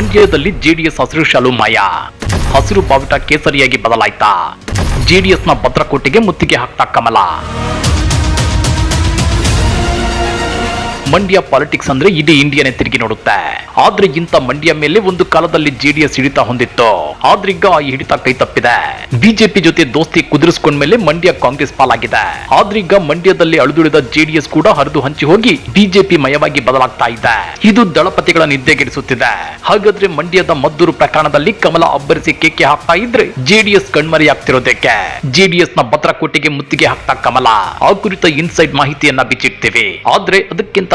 ಮಂಡ್ಯದಲ್ಲಿ ಜೆಡಿಎಸ್ ಹಸಿರು ಶಾಲು ಮಾಯ. ಹಸಿರು ಬಾವುಟ ಕೇಸರಿಯಾಗಿ ಬದಲಾಯ್ತಾ? ಜೆಡಿಎಸ್ನ ಭದ್ರಕೋಟೆಗೆ ಮುತ್ತಿಗೆ ಹಾಕ್ತಾ ಕಮಲ. ಮಂಡ್ಯ ಪಾಲಿಟಿಕ್ಸ್ ಅಂದ್ರೆ ಇಡೀ ಇಂಡಿಯಾನೇ ತಿರುಗಿ ನೋಡುತ್ತೆ. ಆದ್ರೆ ಇಂಥ ಮಂಡ್ಯ ಮೇಲೆ ಒಂದು ಕಾಲದಲ್ಲಿ ಜೆಡಿಎಸ್ ಹಿಡಿತ ಹೊಂದಿತ್ತು. ಆದ್ರೀಗ ಆ ಹಿಡಿತ ಕೈ ತಪ್ಪಿದೆ. ಬಿಜೆಪಿ ಜೊತೆ ದೋಸ್ತಿ ಕುದುರಿಸ್ಕೊಂಡ್ಮೇಲೆ ಮಂಡ್ಯ ಕಾಂಗ್ರೆಸ್ ಪಾಲಾಗಿದೆ. ಆದ್ರೀಗ ಮಂಡ್ಯದಲ್ಲಿ ಅಳಿದುಳಿದ ಜೆಡಿಎಸ್ ಕೂಡ ಹರಿದು ಹಂಚಿ ಹೋಗಿ ಬಿಜೆಪಿ ಮಯವಾಗಿ ಬದಲಾಗ್ತಾ ಇದೆ. ಇದು ದಳಪತಿಗಳ ನಿದ್ದೆಗೆಡಿಸುತ್ತಿದೆ. ಹಾಗಾದ್ರೆ ಮಂಡ್ಯದ ಮದ್ದೂರು ಪ್ರಕರಣದಲ್ಲಿ ಕಮಲ ಅಬ್ಬರಿಸಿ ಕೇಕೆ ಹಾಕ್ತಾ ಇದ್ರೆ ಜೆಡಿಎಸ್ ಕಣ್ಮರೆಯಾಗ್ತಿರೋದಕ್ಕೆ ಜೆಡಿಎಸ್ನ ಭದ್ರಕೋಟೆಗೆ ಮುತ್ತಿಗೆ ಹಾಕ್ತಾ ಕಮಲ. ಆ ಕುರಿತ ಇನ್ಸೈಡ್ ಮಾಹಿತಿಯನ್ನ ಬಿಚ್ಚಿಡ್ತೀವಿ. ಆದ್ರೆ ಅದಕ್ಕಿಂತ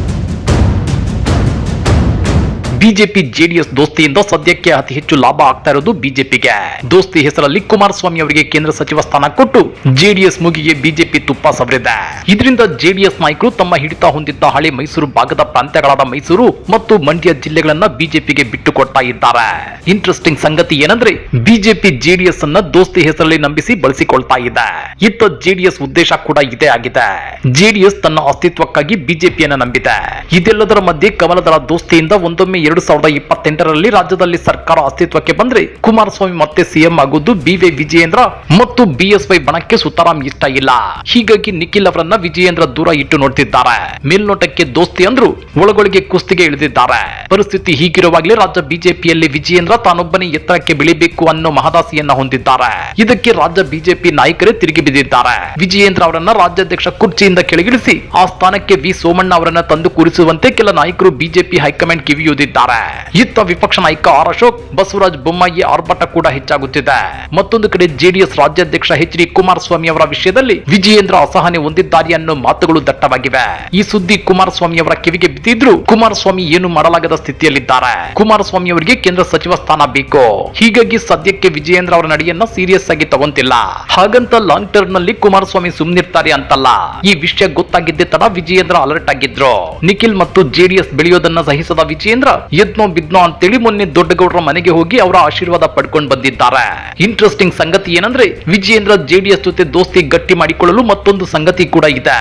ಬಿಜೆಪಿ ಜೆಡಿಎಸ್ ದೋಸ್ತಿಯಿಂದ ಸದ್ಯಕ್ಕೆ ಅತಿ ಹೆಚ್ಚು ಲಾಭ ಆಗ್ತಾ ಇರೋದು ಬಿಜೆಪಿಗೆ. ದೋಸ್ತಿ ಹೆಸರಲ್ಲಿ ಕುಮಾರಸ್ವಾಮಿ ಅವರಿಗೆ ಕೇಂದ್ರ ಸಚಿವ ಸ್ಥಾನ ಕೊಟ್ಟು ಜೆಡಿಎಸ್ ಮುಗಿಗೆ ಬಿಜೆಪಿ ತುಪ್ಪ ಸವರಿದೆ. ಇದರಿಂದ ಜೆಡಿಎಸ್ ನಾಯಕರು ತಮ್ಮ ಹಿಡಿತ ಹೊಂದಿದ್ದ ಹಳೆ ಮೈಸೂರು ಭಾಗದ ಪ್ರಾಂತ್ಯಗಳಾದ ಮೈಸೂರು ಮತ್ತು ಮಂಡ್ಯ ಜಿಲ್ಲೆಗಳನ್ನ ಬಿಜೆಪಿಗೆ ಬಿಟ್ಟು ಕೊಡ್ತಾ ಇದ್ದಾರೆ. ಇಂಟ್ರೆಸ್ಟಿಂಗ್ ಸಂಗತಿ ಏನಂದ್ರೆ ಬಿಜೆಪಿ ಜೆಡಿಎಸ್ ಅನ್ನ ದೋಸ್ತಿ ಹೆಸರಲ್ಲಿ ನಂಬಿಸಿ ಬಳಸಿಕೊಳ್ತಾ ಇದೆ. ಇತ್ತ ಜೆಡಿಎಸ್ ಉದ್ದೇಶ ಕೂಡ ಇದೇ ಆಗಿದೆ. ಜೆಡಿಎಸ್ ತನ್ನ ಅಸ್ತಿತ್ವಕ್ಕಾಗಿ ಬಿಜೆಪಿಯನ್ನ ನಂಬಿದೆ. ಇದೆಲ್ಲದರ ಮಧ್ಯೆ ಕಮಲದಳ ದೋಸ್ತಿಯಿಂದ ಒಂದೊಮ್ಮೆ ಎರಡು ಸಾವಿರದ ಇಪ್ಪತ್ತೆಂಟರಲ್ಲಿ ರಾಜ್ಯದಲ್ಲಿ ಸರ್ಕಾರ ಅಸ್ತಿತ್ವಕ್ಕೆ ಬಂದ್ರೆ ಕುಮಾರಸ್ವಾಮಿ ಮತ್ತೆ ಸಿಎಂ ಆಗುವುದು ಬಿವೈ ವಿಜಯೇಂದ್ರ ಮತ್ತು ಬಿಎಸ್ವೈ ಬಣಕ್ಕೆ ಸುತಾರಾಮ್ ಇಷ್ಟ ಇಲ್ಲ. ಹೀಗಾಗಿ ನಿಖಿಲ್ ಅವರನ್ನ ವಿಜಯೇಂದ್ರ ದೂರ ಇಟ್ಟು ನೋಡ್ತಿದ್ದಾರೆ. ಮೇಲ್ನೋಟಕ್ಕೆ ದೋಸ್ತಿ ಅಂದ್ರು ಒಳಗೊಳಗೆ ಕುಸ್ತಿಗೆ ಇಳಿದಿದ್ದಾರೆ. ಪರಿಸ್ಥಿತಿ ಹೀಗಿರುವಾಗಲೇ ರಾಜ್ಯ ಬಿಜೆಪಿಯಲ್ಲಿ ವಿಜಯೇಂದ್ರ ತಾನೊಬ್ಬನೇ ಎತ್ತರಕ್ಕೆ ಬೆಳಿಬೇಕು ಅನ್ನೋ ಮಹದಾಸಿಯನ್ನ ಹೊಂದಿದ್ದಾರೆ. ಇದಕ್ಕೆ ರಾಜ್ಯ ಬಿಜೆಪಿ ನಾಯಕರೇ ತಿರುಗಿ ಬಿದ್ದಿದ್ದಾರೆ. ವಿಜಯೇಂದ್ರ ಅವರನ್ನ ರಾಜ್ಯಾಧ್ಯಕ್ಷ ಕುರ್ಚಿಯಿಂದ ಕೆಳಗಿಳಿಸಿ ಆ ಸ್ಥಾನಕ್ಕೆ ವಿ ಸೋಮಣ್ಣ ಅವರನ್ನ ತಂದು ಕೂರಿಸುವಂತೆ ಕೆಲ ನಾಯಕರು ಬಿಜೆಪಿ ಹೈಕಮಾಂಡ್ ಕಿವಿಯುದಿದ್ದಾರೆ. ಇತ್ತ ವಿಪಕ್ಷ ನಾಯಕ ಆರ್ ಅಶೋಕ್, ಬಸವರಾಜ ಬೊಮ್ಮಾಯಿ ಆರ್ಭಟ ಕೂಡ ಹೆಚ್ಚಾಗುತ್ತಿದೆ. ಮತ್ತೊಂದು ಕಡೆ ಜೆಡಿಎಸ್ ರಾಜ್ಯಾಧ್ಯಕ್ಷ ಎಚ್ ಡಿ ಕುಮಾರಸ್ವಾಮಿ ಅವರ ವಿಷಯದಲ್ಲಿ ವಿಜಯೇಂದ್ರ ಅಸಹನೆ ಹೊಂದಿದ್ದಾರೆ ಅನ್ನೋ ಮಾತುಗಳು ದಟ್ಟವಾಗಿವೆ. ಈ ಸುದ್ದಿ ಕುಮಾರಸ್ವಾಮಿ ಅವರ ಕಿವಿಗೆ ಬಿದ್ದಿದ್ರು ಕುಮಾರಸ್ವಾಮಿ ಏನು ಮಾಡಲಾಗದ ಸ್ಥಿತಿಯಲ್ಲಿದ್ದಾರೆ. ಕುಮಾರಸ್ವಾಮಿ ಅವರಿಗೆ ಕೇಂದ್ರ ಸಚಿವ ಸ್ಥಾನ ಬೇಕು. ಹೀಗಾಗಿ ಸದ್ಯಕ್ಕೆ ವಿಜಯೇಂದ್ರ ಅವರ ನಡೆಯನ್ನ ಸೀರಿಯಸ್ ಆಗಿ ತಗೊಂತಿಲ್ಲ. ಹಾಗಂತ ಲಾಂಗ್ ಟರ್ಮ್ನಲ್ಲಿ ಕುಮಾರಸ್ವಾಮಿ ಸುಮ್ನಿರ್ತಾರೆ ಅಂತಲ್ಲ. ಈ ವಿಷಯ ಗೊತ್ತಾಗಿದ್ದೇ ತಡ ವಿಜಯೇಂದ್ರ ಅಲರ್ಟ್ ಆಗಿದ್ರು. ನಿಖಿಲ್ ಮತ್ತು ಜೆಡಿಎಸ್ ಬೆಳೆಯೋದನ್ನ ಸಹಿಸದ ವಿಜಯೇಂದ್ರ ಯತ್ನೋ ಬಿದ್ನೋ ಅಂತೇಳಿ ಮೊನ್ನೆ ದೊಡ್ಡಗೌಡರ ಮನೆಗೆ ಹೋಗಿ ಅವರ ಆಶೀರ್ವಾದ ಪಡ್ಕೊಂಡು ಬಂದಿದ್ದಾರೆ. ಇಂಟ್ರೆಸ್ಟಿಂಗ್ ಸಂಗತಿ ಏನಂದ್ರೆ ವಿಜಯೇಂದ್ರ ಜೆಡಿಎಸ್ ಜೊತೆ ದೋಸ್ತಿ ಗಟ್ಟಿ ಮಾಡಿಕೊಳ್ಳಲು ಮತ್ತೊಂದು ಸಂಗತಿ ಕೂಡ ಇದೆ.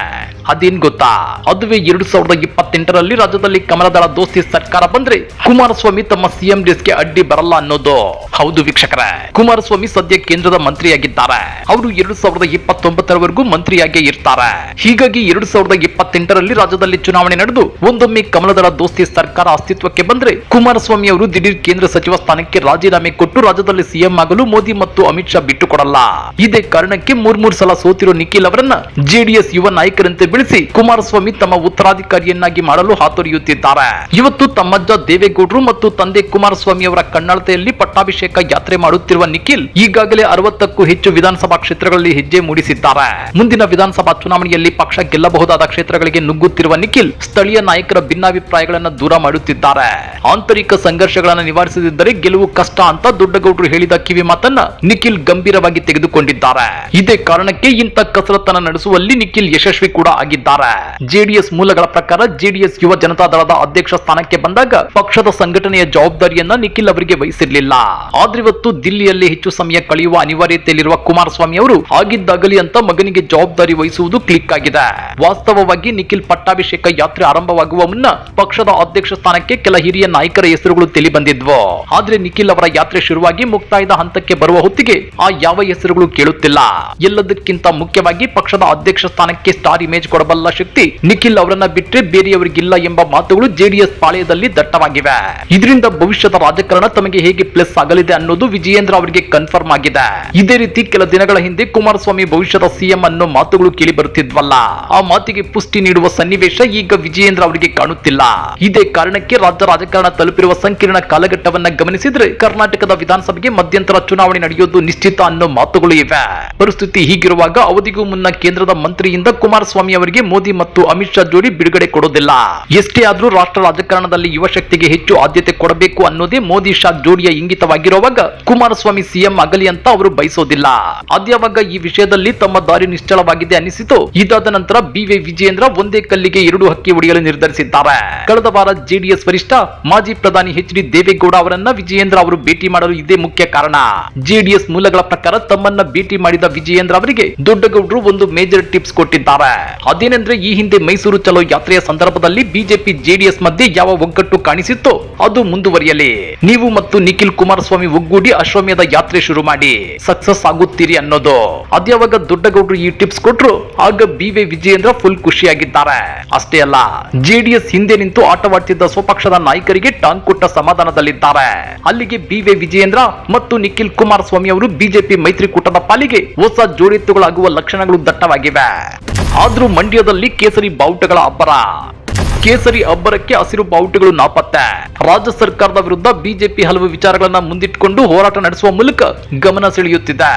ಅದೇನ್ ಗೊತ್ತಾ? ಅದುವೇ ಎರಡು ಸಾವಿರದ ಇಪ್ಪತ್ತೆಂಟರಲ್ಲಿ ರಾಜ್ಯದಲ್ಲಿ ಕಮಲದಳ ದೋಸ್ತಿ ಸರ್ಕಾರ ಬಂದ್ರೆ ಕುಮಾರಸ್ವಾಮಿ ತಮ್ಮ ಸಿಎಂ ಗೆ ಅಡ್ಡಿ ಬರಲ್ಲ ಅನ್ನೋದು. ಹೌದು ವೀಕ್ಷಕರೇ, ಕುಮಾರಸ್ವಾಮಿ ಸದ್ಯ ಕೇಂದ್ರದ ಮಂತ್ರಿಯಾಗಿದ್ದಾರೆ. ಅವರು ಎರಡು ಸಾವಿರದ ಇಪ್ಪತ್ತೊಂಬತ್ತರವರೆಗೂ ಮಂತ್ರಿಯಾಗಿ ಇರ್ತಾರೆ. ಹೀಗಾಗಿ ಎರಡು ಸಾವಿರದ ಇಪ್ಪತ್ತೆಂಟರಲ್ಲಿ ರಾಜ್ಯದಲ್ಲಿ ಚುನಾವಣೆ ನಡೆದು ಒಂದೊಮ್ಮೆ ಕಮಲದಳ ದೋಸ್ತಿ ಸರ್ಕಾರ ಅಸ್ತಿತ್ವಕ್ಕೆ ಬಂದ್ರೆ ಕುಮಾರಸ್ವಾಮಿ ಅವರು ದಿಢೀರ್ ಕೇಂದ್ರ ಸಚಿವ ಸ್ಥಾನಕ್ಕೆ ರಾಜೀನಾಮೆ ಕೊಟ್ಟು ರಾಜ್ಯದಲ್ಲಿ ಸಿಎಂ ಆಗಲು ಮೋದಿ ಮತ್ತು ಅಮಿತ್ ಶಾ ಬಿಟ್ಟು ಕೊಡಲ್ಲ ಇದೇ ಕಾರಣಕ್ಕೆ ಮೂರ್ ಮೂರ್ ಸಲ ಸೋತಿರೋ ನಿಖಿಲ್ ಅವರನ್ನ ಜೆಡಿಎಸ್ ಯುವ ನಾಯಕರಂತೆ ಬೆಳೆಸಿ ಕುಮಾರಸ್ವಾಮಿ ತಮ್ಮ ಉತ್ತರಾಧಿಕಾರಿಯನ್ನಾಗಿ ಮಾಡಲು ಹಾತೊರೆಯುತ್ತಿದ್ದಾರೆ. ಇವತ್ತು ತಮ್ಮಜ್ಜ ದೇವೇಗೌಡರು ಮತ್ತು ತಂದೆ ಕುಮಾರಸ್ವಾಮಿ ಅವರ ಕಣ್ಣಳತೆಯಲ್ಲಿ ಪಟ್ಟಾಭಿಷೇಕ ಯಾತ್ರೆ ಮಾಡುತ್ತಿರುವ ನಿಖಿಲ್ ಈಗಾಗಲೇ ಅರವತ್ತಕ್ಕೂ ಹೆಚ್ಚು ವಿಧಾನಸಭಾ ಕ್ಷೇತ್ರಗಳಲ್ಲಿ ಹೆಜ್ಜೆ ಮೂಡಿಸಿದ್ದಾರೆ ಮುಂದಿನ ವಿಧಾನಸಭಾ ಚುನಾವಣೆಯಲ್ಲಿ ಪಕ್ಷ ಗೆಲ್ಲಬಹುದಾದ ಕ್ಷೇತ್ರಗಳಿಗೆ ನುಗ್ಗುತ್ತಿರುವ ನಿಖಿಲ್ ಸ್ಥಳೀಯ ನಾಯಕರ ಭಿನ್ನಾಭಿಪ್ರಾಯಗಳನ್ನು ದೂರ ಮಾಡುತ್ತಿದ್ದಾರೆ. ಆಂತರಿಕ ಸಂಘರ್ಷಗಳನ್ನು ನಿವಾರಿಸದಿದ್ದರೆ ಗೆಲುವು ಕಷ್ಟ ಅಂತ ದೊಡ್ಡಗೌಡರು ಹೇಳಿದ ಕಿವಿ ಮಾತನ್ನ ನಿಖಿಲ್ ಗಂಭೀರವಾಗಿ ತೆಗೆದುಕೊಂಡಿದ್ದಾರೆ. ಇದೇ ಕಾರಣಕ್ಕೆ ಇಂಥ ಕಸರತ್ತನ್ನ ನಡೆಸುವಲ್ಲಿ ನಿಖಿಲ್ ಯಶಸ್ವಿ ಕೂಡ ಆಗಿದ್ದಾರೆ. ಜೆಡಿಎಸ್ ಮೂಲಗಳ ಪ್ರಕಾರ ಜೆಡಿಎಸ್ ಯುವ ಜನತಾ ದಳದ ಅಧ್ಯಕ್ಷ ಸ್ಥಾನಕ್ಕೆ ಬಂದಾಗ ಪಕ್ಷದ ಸಂಘಟನೆಯ ಜವಾಬ್ದಾರಿಯನ್ನ ನಿಖಿಲ್ ಅವರಿಗೆ ವಹಿಸಿರ್ಲಿಲ್ಲ. ಆದ್ರಿವತ್ತು ದಿಲ್ಲಿಯಲ್ಲಿ ಹೆಚ್ಚು ಸಮಯ ಕಳೆಯುವ ಅನಿವಾರ್ಯತೆಯಲ್ಲಿರುವ ಕುಮಾರಸ್ವಾಮಿ ಅವರು ಆಗಿದ್ದಾಗಲಿ ಅಂತ ಮಗನಿಗೆ ಜವಾಬ್ದಾರಿ ವಹಿಸುವುದು ಕ್ಲಿಕ್ ಆಗಿದೆ. ವಾಸ್ತವವಾಗಿ ನಿಖಿಲ್ ಪಟ್ಟಾಭಿಷೇಕ ಯಾತ್ರೆ ಆರಂಭವಾಗುವ ಮುನ್ನ ಪಕ್ಷದ ಅಧ್ಯಕ್ಷ ಸ್ಥಾನಕ್ಕೆ ಕೆಲ ಹಿರಿಯ ನಾಯಕರ ಹೆಸರುಗಳು ತಿಳಿ ಬಂದಿದ್ವು. ಆದ್ರೆ ನಿಖಿಲ್ ಅವರ ಯಾತ್ರೆ ಶುರುವಾಗಿ ಮುಕ್ತಾಯದ ಹಂತಕ್ಕೆ ಬರುವ ಹೊತ್ತಿಗೆ ಆ ಯಾವ ಹೆಸರುಗಳು ಕೇಳುತ್ತಿಲ್ಲ. ಎಲ್ಲದಕ್ಕಿಂತ ಮುಖ್ಯವಾಗಿ ಪಕ್ಷದ ಅಧ್ಯಕ್ಷ ಸ್ಥಾನಕ್ಕೆ ಸ್ಟಾರ್ ಇಮೇಜ್ ಕೊಡಬಲ್ಲ ಶಕ್ತಿ ನಿಖಿಲ್ ಅವರನ್ನ ಬಿಟ್ಟರೆ ಬೇರೆಯವರಿಗಿಲ್ಲ ಎಂಬ ಮಾತುಗಳು ಜೆಡಿಎಸ್ ಪಾಳೆಯದಲ್ಲಿ ದಟ್ಟವಾಗಿವೆ. ಇದರಿಂದ ಭವಿಷ್ಯದ ರಾಜಕಾರಣ ತಮಗೆ ಹೇಗೆ ಪ್ಲಸ್ ಆಗಲಿದೆ ಅನ್ನೋದು ವಿಜಯೇಂದ್ರ ಅವರಿಗೆ ಕನ್ಫರ್ಮ್ ಆಗಿದೆ. ಇದೇ ರೀತಿ ಕೆಲ ದಿನಗಳ ಹಿಂದೆ ಕುಮಾರಸ್ವಾಮಿ ಭವಿಷ್ಯದ ಸಿಎಂ ಅನ್ನೋ ಮಾತುಗಳು ಕೇಳಿ ಬರುತ್ತಿದ್ವಲ್ಲ? ಆ ಮಾತಿಗೆ ಪುಷ್ಟಿ ನೀಡುವ ಸನ್ನಿವೇಶ ಈಗ ವಿಜಯೇಂದ್ರ ಅವರಿಗೆ ಕಾಣುತ್ತಿಲ್ಲ. ಇದೇ ಕಾರಣಕ್ಕೆ ರಾಜ್ಯ ರಾಜಕಾರಣ ತಲುಪಿರುವ ಸಂಕೀರ್ಣ ಕಾಲಘಟ್ಟವನ್ನ ಗಮನಿಸಿದ್ರೆ ಕರ್ನಾಟಕದ ವಿಧಾನಸಭೆಗೆ ಮಧ್ಯಂತರ ಚುನಾವಣೆ ನಡೆಯೋದು ನಿಶ್ಚಿತ ಅನ್ನೋ ಮಾತುಗಳು ಇವೆ. ಪರಿಸ್ಥಿತಿ ಹೀಗಿರುವಾಗ ಅವಧಿಗೂ ಮುನ್ನ ಕೇಂದ್ರದ ಮಂತ್ರಿಯಿಂದ ಕುಮಾರಸ್ವಾಮಿ ಅವರಿಗೆ ಮೋದಿ ಮತ್ತು ಅಮಿತ್ ಶಾ ಜೋಡಿ ಬಿಡುಗಡೆ ಕೊಡೋದಿಲ್ಲ. ಎಷ್ಟೇ ಆದ್ರೂ ರಾಷ್ಟ್ರ ರಾಜಕಾರಣದಲ್ಲಿ ಯುವ ಶಕ್ತಿಗೆ ಹೆಚ್ಚು ಆದ್ಯತೆ ಕೊಡಬೇಕು ಅನ್ನೋದೇ ಮೋದಿ ಶಾ ಜೋಡಿಯ ಇಂಗಿತವಾಗಿರುವಾಗ ಕುಮಾರಸ್ವಾಮಿ ಸಿಎಂ ಆಗಲಿ ಅಂತ ಅವರು ಬಯಸೋದಿಲ್ಲ. ಅದ್ಯಾವಾಗ ಈ ವಿಷಯದಲ್ಲಿ ತಮ್ಮ ದಾರಿ ನಿಶ್ಚಳವಾಗಿದೆ ಅನಿಸಿತು. ಇದಾದ ನಂತರ ಬಿವಿ ವಿಜಯೇಂದ್ರ ಒಂದೇ ಕಲ್ಲಿಗೆ ಎರಡು ಹಕ್ಕಿ ಹೊಡೆಯಲು ನಿರ್ಧರಿಸಿದ್ದಾರೆ. ಕಳೆದ ವಾರ ಜೆಡಿಎಸ್ ವರಿಷ್ಠ ಮಾಜಿ ಪ್ರಧಾನಿ ಎಚ್ ಡಿ ದೇವೇಗೌಡ ಅವರನ್ನ ವಿಜಯೇಂದ್ರ ಅವರು ಭೇಟಿ ಮಾಡಲು ಇದೇ ಮುಖ್ಯ ಕಾರಣ. ಜೆಡಿಎಸ್ ಮೂಲಗಳ ಪ್ರಕಾರ ತಮ್ಮನ್ನ ಭೇಟಿ ಮಾಡಿದ ವಿಜಯೇಂದ್ರ ಅವರಿಗೆ ದೊಡ್ಡಗೌಡರು ಒಂದು ಮೇಜರ್ ಟಿಪ್ಸ್ ಕೊಟ್ಟಿದ್ದಾರೆ. ಅದೇನೆಂದ್ರೆ ಈ ಹಿಂದೆ ಮೈಸೂರು ಚಲೋ ಯಾತ್ರೆಯ ಸಂದರ್ಭದಲ್ಲಿ ಬಿಜೆಪಿ ಜೆಡಿಎಸ್ ಮಧ್ಯೆ ಯಾವ ಒಗ್ಗಟ್ಟು ಕಾಣಿಸಿತ್ತೋ ಅದು ಮುಂದುವರಿಯಲಿ. ನೀವು ಮತ್ತು ನಿಖಿಲ್ ಕುಮಾರಸ್ವಾಮಿ ಒಗ್ಗೂಡಿ ಅಶ್ವಮೇಧ ಯಾತ್ರೆ ಶುರು ಮಾಡಿ. ಸಕ್ಸಸ್ ಆಗುತ್ತೀರಿ ಅನ್ನೋದು. ಅದ್ಯಾವಾಗ ದೊಡ್ಡಗೌಡರು ಈ ಟಿಪ್ಸ್ ಕೊಟ್ರು ಆಗ ಬಿವೈ ವಿಜಯೇಂದ್ರ ಫುಲ್ ಖುಷಿಯಾಗಿದ್ದಾರೆ. ಅಷ್ಟೇ ಅಲ್ಲ, ಜೆಡಿಎಸ್ ಹಿಂದೆ ನಿಂತು ಆಟವಾಡ್ತಿದ್ದ ಸ್ವಪಕ್ಷದ ನಾಯಕರಿಗೆ ಟಾಂಗ್ ಕೊಟ್ಟ ಸಮಾಧಾನದಲ್ಲಿದ್ದಾರೆ. ಅಲ್ಲಿಗೆ ಬಿ ವಿಜಯೇಂದ್ರ ಮತ್ತು ನಿಖಿಲ್ ಕುಮಾರಸ್ವಾಮಿ ಅವರು ಬಿಜೆಪಿ ಮೈತ್ರಿಕೂಟದ ಪಾಲಿಗೆ ಹೊಸ ಜೋಡಿತ್ತುಗಳಾಗುವ ಲಕ್ಷಣಗಳು ದಟ್ಟವಾಗಿವೆ. ಆದ್ರೂ ಮಂಡ್ಯದಲ್ಲಿ ಕೇಸರಿ ಬಾವುಟಗಳ ಅಬ್ಬರ. ಕೇಸರಿ ಅಬ್ಬರಕ್ಕೆ ಹಸಿರು ಬಾವುಟಗಳು ನಾಪತ್ತೆ. ರಾಜ್ಯ ಸರ್ಕಾರದ ವಿರುದ್ಧ ಬಿಜೆಪಿ ಹಲವು ವಿಚಾರಗಳನ್ನ ಮುಂದಿಟ್ಟುಕೊಂಡು ಹೋರಾಟ ನಡೆಸುವ ಮೂಲಕ ಗಮನ ಸೆಳೆಯುತ್ತಿದೆ.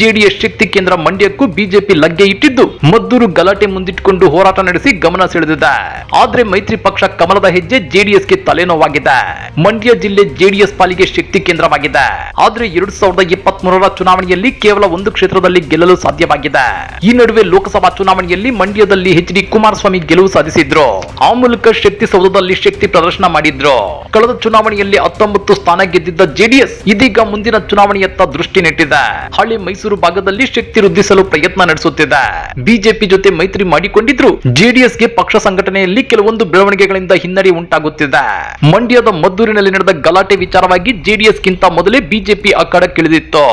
ಜೆಡಿಎಸ್ ಶಕ್ತಿ ಕೇಂದ್ರ ಮಂಡ್ಯಕ್ಕೂ ಬಿಜೆಪಿ ಲಗ್ಗೆ ಇಟ್ಟಿದ್ದು ಮದ್ದೂರು ಗಲಾಟೆ ಮುಂದಿಟ್ಟುಕೊಂಡು ಹೋರಾಟ ನಡೆಸಿ ಗಮನ ಸೆಳೆದಿದೆ. ಆದ್ರೆ ಮೈತ್ರಿ ಪಕ್ಷ ಕಮಲದ ಹೆಜ್ಜೆ ಜೆಡಿಎಸ್ಗೆ ತಲೆನೋವಾಗಿದೆ. ಮಂಡ್ಯ ಜಿಲ್ಲೆ ಜೆಡಿಎಸ್ ಪಾಲಿಗೆ ಶಕ್ತಿ ಕೇಂದ್ರವಾಗಿದೆ. ಆದ್ರೆ ಎರಡ್ ಸಾವಿರದ ಇಪ್ಪತ್ತ್ ಮೂರರ ಚುನಾವಣೆಯಲ್ಲಿ ಕೇವಲ ಒಂದು ಕ್ಷೇತ್ರದಲ್ಲಿ ಗೆಲ್ಲಲು ಸಾಧ್ಯವಾಗಿದೆ. ಈ ನಡುವೆ ಲೋಕಸಭಾ ಚುನಾವಣೆಯಲ್ಲಿ ಮಂಡ್ಯದಲ್ಲಿ ಎಚ್ ಡಿ ಕುಮಾರಸ್ವಾಮಿ ಗೆಲುವು ಸಾಧಿಸಿದ್ರು. ಆ ಮೂಲಕ ಶಕ್ತಿ ಸೌಧದಲ್ಲಿ ಶಕ್ತಿ ಪ್ರದರ್ಶನ ಮಾಡಿದ್ರು? ಕಳೆದ ಚುನಾವಣೆಯಲ್ಲಿ ಹತ್ತೊಂಬತ್ತು ಸ್ಥಾನ ಗೆದ್ದಿದ್ದ ಜೆಡಿಎಸ್ ಇದೀಗ ಮುಂದಿನ ಚುನಾವಣೆಯತ್ತ ದೃಷ್ಟಿ ನೆಟ್ಟಿದೆ. ಹಳ್ಳಿ ಮೈಸೂರು ಭಾಗದಲ್ಲಿ ಶಕ್ತಿ ವೃದ್ಧಿಸಲು ಪ್ರಯತ್ನ ನಡೆಸುತ್ತಿದೆ. ಬಿಜೆಪಿ ಜೊತೆ ಮೈತ್ರಿ ಮಾಡಿಕೊಂಡಿದ್ರು ಜೆಡಿಎಸ್ಗೆ ಪಕ್ಷ ಸಂಘಟನೆಯಲ್ಲಿ ಕೆಲವೊಂದು ಬೆಳವಣಿಗೆಗಳಿಂದ ಹಿನ್ನಡೆ ಉಂಟಾಗುತ್ತಿದೆ. ಮಂಡ್ಯದ ಮದ್ದೂರಿನಲ್ಲಿ ನಡೆದ ಗಲಾಟೆ ವಿಚಾರವಾಗಿ ಜೆಡಿಎಸ್ ಗಿಂತ ಮೊದಲೇ ಬಿಜೆಪಿ ಅಖಾಡಕ್ಕಿಳಿದಿತ್ತು.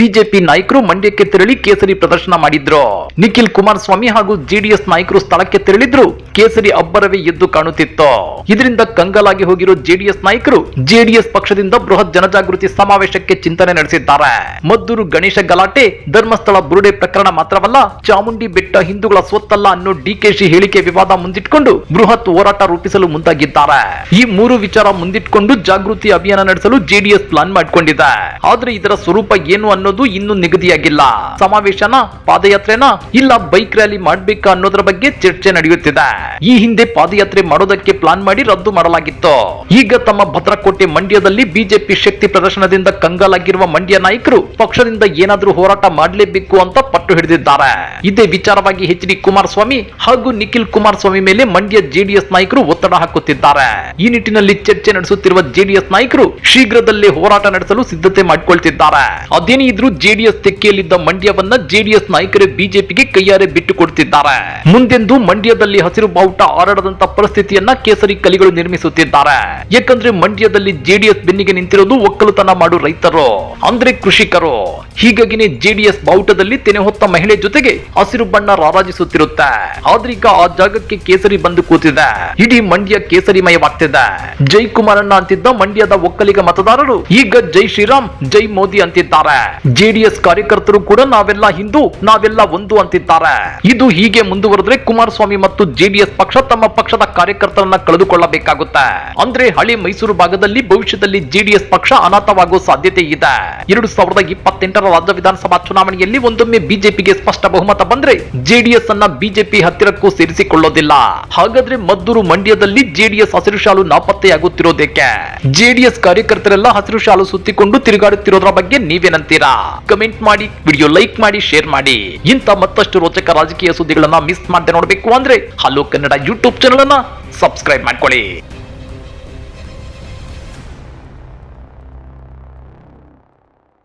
ಬಿಜೆಪಿ ನಾಯಕರು ಮಂಡ್ಯಕ್ಕೆ ತೆರಳಿ ಕೇಸರಿ ಪ್ರದರ್ಶನ ಮಾಡಿದ್ರು? ನಿಖಿಲ್ ಕುಮಾರಸ್ವಾಮಿ ಹಾಗೂ ಜೆಡಿಎಸ್ ನಾಯಕರು ಸ್ಥಳಕ್ಕೆ ತೆರಳಿದ್ರು ಕೇಸರಿ ಅಬ್ಬರವೇ ಎದ್ದು ಕಾಣುತ್ತಿತ್ತು? ಇದರಿಂದ ಕಂಗಲಾಗಿ ಹೋಗಿರೋ ಜೆಡಿಎಸ್ ನಾಯಕರು ಜೆಡಿಎಸ್ ಪಕ್ಷದಿಂದ ಬೃಹತ್ ಜನಜಾಗೃತಿ ಸಮಾವೇಶಕ್ಕೆ ಚಿಂತನೆ ನಡೆಸಿದ್ದಾರೆ. ಮದ್ದೂರು ಗಣೇಶ ಗಲಾಟೆ ಧರ್ಮಸ್ಥಳ ಬುರುಡೆ ಪ್ರಕರಣ ಮಾತ್ರವಲ್ಲ, ಚಾಮುಂಡಿ ಬೆಟ್ಟ ಹಿಂದೂಗಳ ಸ್ವತ್ತಲ್ಲ ಅನ್ನೋ ಡಿಕೆಶಿ ಹೇಳಿಕೆ ವಿವಾದ ಮುಂದಿಟ್ಕೊಂಡು ಬೃಹತ್ ಹೋರಾಟ ರೂಪಿಸಲು ಮುಂದಾಗಿದ್ದಾರೆ. ಈ ಮೂರು ವಿಚಾರ ಮುಂದಿಟ್ಕೊಂಡು ಜಾಗೃತಿ ಅಭಿಯಾನ ನಡೆಸಲು ಜೆಡಿಎಸ್ ಪ್ಲಾನ್ ಮಾಡಿಕೊಂಡಿದೆ. ಆದ್ರೆ ಇದರ ಸ್ವರೂಪ ಏನು ಅನ್ನೋದು ಇನ್ನೂ ನಿಗದಿಯಾಗಿಲ್ಲ. ಸಮಾವೇಶನ, ಪಾದಯಾತ್ರೆನಾ ಇಲ್ಲ ಬೈಕ್ ರ್ಯಾಲಿ ಮಾಡ್ಬೇಕಾ ಅನ್ನೋದ್ರ ಬಗ್ಗೆ ಚರ್ಚೆ ನಡೆಯುತ್ತಿದೆ. ಈ ಹಿಂದೆ ಪಾದಯಾತ್ರೆ ಮಾಡೋದಕ್ಕೆ ಪ್ಲಾನ್ ಮಾಡಿ ರದ್ದು ಮಾಡಲಾಗಿತ್ತು. ಈಗ ತಮ್ಮ ಭದ್ರಕೋಟೆ ಮಂಡ್ಯದಲ್ಲಿ ಬಿಜೆಪಿ ಶಕ್ತಿ ಪ್ರದರ್ಶನದಿಂದ ಕಂಗಾಲಾಗಿರುವ ಮಂಡ್ಯ ನಾಯಕರು ಪಕ್ಷದಿಂದ ಏನಾದರೂ ಹೋರಾಟ ಮಾಡಲೇಬೇಕು ಅಂತ ಪಟ್ಟು ಹಿಡಿದಿದ್ದಾರೆ. ಇದೇ ವಿಚಾರವಾಗಿ ಎಚ್ ಡಿ ಕುಮಾರಸ್ವಾಮಿ ಹಾಗೂ ನಿಖಿಲ್ ಕುಮಾರಸ್ವಾಮಿ ಮೇಲೆ ಮಂಡ್ಯ ಜೆಡಿಎಸ್ ನಾಯಕರು ಒತ್ತಡ ಹಾಕುತ್ತಿದ್ದಾರೆ. ಈ ನಿಟ್ಟಿನಲ್ಲಿ ಚರ್ಚೆ ನಡೆಸುತ್ತಿರುವ ಜೆಡಿಎಸ್ ನಾಯಕರು ಶೀಘ್ರದಲ್ಲೇ ಹೋರಾಟ ನಡೆಸಲು ಸಿದ್ಧತೆ ಮಾಡಿಕೊಳ್ತಿದ್ದಾರೆ. ಅದೇನೇ ಇದ್ರೂ ಜೆಡಿಎಸ್ ತೆಕ್ಕೆಯಲ್ಲಿದ್ದ ಮಂಡ್ಯವನ್ನ ಜೆಡಿಎಸ್ ನಾಯಕರೇ ಬಿಜೆಪಿಗೆ ಕೈಯಾರೆ ಬಿಟ್ಟುಕೊಡುತ್ತಿದ್ದಾರೆ ಮುಂದೆಂದು ಮಂಡ್ಯದಲ್ಲಿ ಹಸಿರು ಬಾವುಟ ಹಾರಾಡದಂತ ಪರಿಸ್ಥಿತಿಯನ್ನ ಕೇಸರಿ ಕಲಿಗಳು ನಿರ್ಮಿಸುತ್ತಿದ್ದಾರೆ. ಯಾಕಂದ್ರೆ ಮಂಡ್ಯದಲ್ಲಿ ಜೆಡಿಎಸ್ ಬೆನ್ನಿಗೆ ನಿಂತಿರೋದು ಒಕ್ಕಲುತನ ಮಾಡು ರೈತರು ಅಂದ್ರೆ ಕೃಷಿಕರು. ಹೀಗಾಗಿನೇ ಜೆಡಿಎಸ್ ಬಾವುಟದಲ್ಲಿ ತೆನೆ ಹೊತ್ತ ಮಹಿಳೆ ಜೊತೆಗೆ ಹಸಿರು ಬಣ್ಣ ರಾರಾಜಿಸುತ್ತಿರುತ್ತೆ. ಆದ್ರೀಗ ಆ ಜಾಗಕ್ಕೆ ಕೇಸರಿ ಬಂದು ಕೂತಿದೆ. ಇಡೀ ಮಂಡ್ಯ ಕೇಸರಿಮಯವಾಗ್ತಿದೆ ಜೈ ಕುಮಾರಣ್ಣ ಅಂತಿದ್ದ ಮಂಡ್ಯದ ಒಕ್ಕಲಿಗ ಮತದಾರರು ಈಗ ಜೈ ಶ್ರೀರಾಮ್, ಜೈ ಮೋದಿ ಅಂತಿದ್ದಾರೆ. ಜೆಡಿಎಸ್ ಕಾರ್ಯಕರ್ತರು ಕೂಡ ನಾವೆಲ್ಲ ಹಿಂದೂ, ನಾವೆಲ್ಲ ಒಂದು ಅಂತಿದ್ದಾರೆ. ಇದು ಹೀಗೆ ಮುಂದುವರೆದ್ರೆ ಕುಮಾರಸ್ವಾಮಿ ಮತ್ತು ಜೆಡಿಎಸ್ ಪಕ್ಷ ತಮ್ಮ ಪಕ್ಷದ ಕಾರ್ಯಕರ್ತರನ್ನ ಕಳೆದುಕೊಳ್ಳಬೇಕಾಗುತ್ತೆ. ಅಂದ್ರೆ ಹಳಿ ಮೈಸೂರು ಭಾಗದಲ್ಲಿ ಭವಿಷ್ಯದಲ್ಲಿ ಜೆಡಿಎಸ್ ಪಕ್ಷ ಅನಾಥವಾಗುವ ಸಾಧ್ಯತೆ ಇದೆ. ಎರಡು ಸಾವಿರದ ಇಪ್ಪತ್ತೆಂಟರ ರಾಜ್ಯ ವಿಧಾನಸಭಾ ಚುನಾವಣೆಯಲ್ಲಿ ಒಂದೊಮ್ಮೆ ಬಿಜೆಪಿಗೆ ಸ್ಪಷ್ಟ ಬಹುಮತ ಬಂದ್ರೆ ಜೆಡಿಎಸ್ ಅನ್ನ ಬಿಜೆಪಿ ಹತ್ತಿರಕ್ಕೂ ಸೇರಿಸಿಕೊಳ್ಳೋದಿಲ್ಲ. ಹಾಗಾದ್ರೆ ಮದ್ದೂರು ಮಂಡ್ಯದಲ್ಲಿ ಜೆಡಿಎಸ್ ಹಸಿರು ಶಾಲು ನಾಪತ್ತೆಯಾಗುತ್ತಿರೋದಕ್ಕೆ ಜೆಡಿಎಸ್ ಕಾರ್ಯಕರ್ತರೆಲ್ಲ ಹಸಿರು ಶಾಲು ಸುತ್ತಿಕೊಂಡು ತಿರುಗಾಡುತ್ತಿರೋದ್ರ ಬಗ್ಗೆ ನೀವೇನಂತೀರಾ? ಕಮೆಂಟ್ ಮಾಡಿ, ವಿಡಿಯೋ ಲೈಕ್ ಮಾಡಿ, ಶೇರ್ ಮಾಡಿ. ಇಂಥ ಮತ್ತಷ್ಟು ರೋಚಕ ರಾಜಕೀಯ ಸುದ್ದಿಗಳನ್ನ ಮಿಸ್ ಮಾಡದೆ ನೋಡಬೇಕು ಅಂದ್ರೆ ಹಲೋ ಕನ್ನಡ ಯೂಟ್ಯೂಬ್ ಚಾನಲ್ ಅನ್ನ ಸಬ್ಸ್ಕ್ರೈಬ್ ಮಾಡ್ಕೊಳ್ಳಿ.